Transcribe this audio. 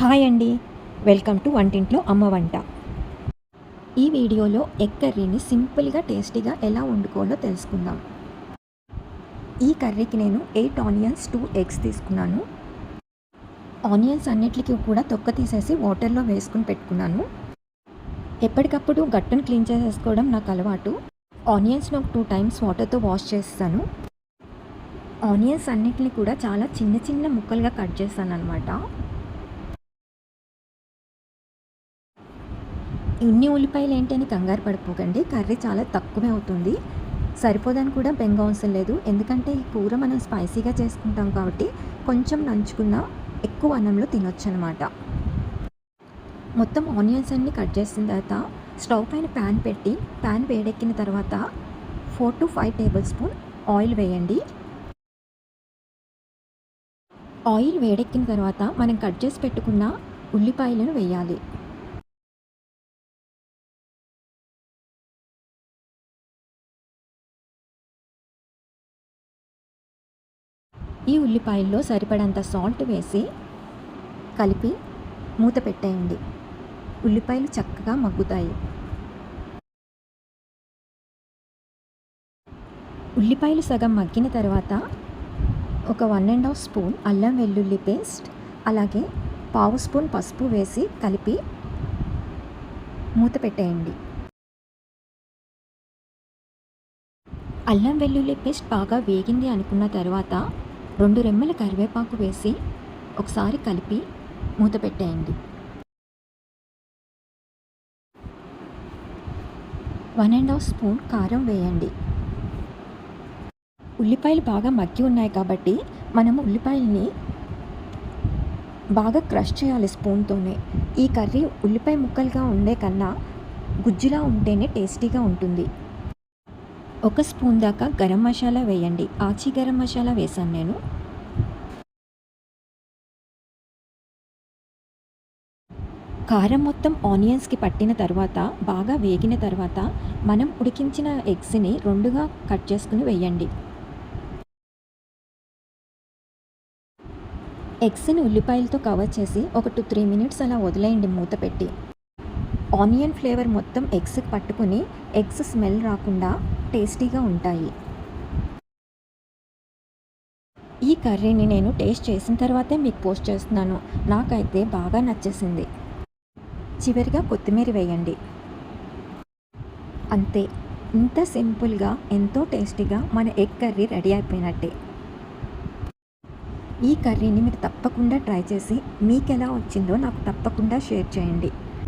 Hi అండి. Welcome to వంటింట్లో అమ్మ వంట. ఈ వీడియోలో ఎగ్ కర్రీని సింపుల్గా టేస్టీగా ఎలా వండుకోవాలో తెలుసుకుందాం. ఈ కర్రీకి నేను ఎయిట్ ఆనియన్స్ టూ ఎగ్స్ తీసుకున్నాను. ఆనియన్స్ అన్నిటికీ కూడా తొక్క తీసేసి వాటర్లో వేసుకుని పెట్టుకున్నాను. ఎప్పటికప్పుడు గట్టును క్లీన్ చేసేసుకోవడం నాకు అలవాటు. ఆనియన్స్ని ఒక టూ టైమ్స్ వాటర్తో వాష్ చేస్తాను. ఆనియన్స్ అన్నిటిని కూడా చాలా చిన్న చిన్న ముక్కలుగా కట్ చేస్తాను అనమాట ఇన్ని ఉల్లిపాయలు ఏంటి అని కంగారు పడిపోకండి. కర్రీ చాలా తక్కువే అవుతుంది. సరిపోదని కూడా బెంగ అవసరం లేదు. ఎందుకంటే ఈ కూర మనం స్పైసీగా చేసుకుంటాం కాబట్టి కొంచెం నంచుకున్న ఎక్కువ అన్నంలో తినొచ్చు అనమాట మొత్తం ఆనియన్స్ అన్ని కట్ చేసిన తర్వాత స్టవ్ పైన ప్యాన్ పెట్టి ప్యాన్ వేడెక్కిన తర్వాత four to five tablespoon oil వేయండి. ఆయిల్ వేడెక్కిన తర్వాత మనం కట్ చేసి పెట్టుకున్న ఉల్లిపాయలను వేయాలి. ఈ ఉల్లిపాయల్లో సరిపడంత సాల్ట్ వేసి కలిపి మూత పెట్టేయండి. ఉల్లిపాయలు చక్కగా మగ్గుతాయి. ఉల్లిపాయలు సగం మగ్గిన తర్వాత ఒక వన్ అండ్ హాఫ్ స్పూన్ అల్లం వెల్లుల్లి పేస్ట్ అలాగే పావు స్పూన్ పసుపు వేసి కలిపి మూత పెట్టేయండి. అల్లం వెల్లుల్లి పేస్ట్ బాగా వేగింది అనుకున్న తర్వాత రెండు రెమ్మల కరివేపాకు వేసి ఒకసారి కలిపి మూత పెట్టేయండి. వన్ అండ్ హాఫ్ స్పూన్ కారం వేయండి. ఉల్లిపాయలు బాగా మగ్గి ఉన్నాయి కాబట్టి మనం ఉల్లిపాయల్ని బాగా క్రష్ చేయాలి స్పూన్తోనే. ఈ కర్రీ ఉల్లిపాయ ముక్కలుగా ఉండే కన్నా గుజ్జులా ఉంటేనే టేస్టీగా ఉంటుంది. ఒక స్పూన్ దాకా గరం మసాలా వేయండి. ఆచి గరం మసాలా వేసాను నేను. కారం మొత్తం ఆనియన్స్కి పట్టిన తర్వాత బాగా వేగిన తర్వాత మనం ఉడికించిన ఎగ్స్ని రెండుగా కట్ చేసుకుని వేయండి. ఎగ్స్ని ఉల్లిపాయలతో కవర్ చేసి ఒక టూ త్రీ మినిట్స్ అలా వదిలేయండి మూత పెట్టి. ఆనియన్ ఫ్లేవర్ మొత్తం ఎగ్స్కి పట్టుకుని ఎగ్స్ స్మెల్ రాకుండా టేస్టీగా ఉంటాయి. ఈ కర్రీని నేను టేస్ట్ చేసిన తర్వాతే మీకు పోస్ట్ చేస్తున్నాను. నాకైతే బాగా నచ్చేసింది. చివరిగా కొత్తిమీర వేయండి. అంతే. ఇంత సింపుల్గా ఎంతో టేస్టీగా మన ఎగ్ కర్రీ రెడీ అయిపోయినట్టే. ఈ కర్రీని మీరు తప్పకుండా ట్రై చేసి మీకు ఎలా వచ్చిందో నాకు తప్పకుండా షేర్ చేయండి.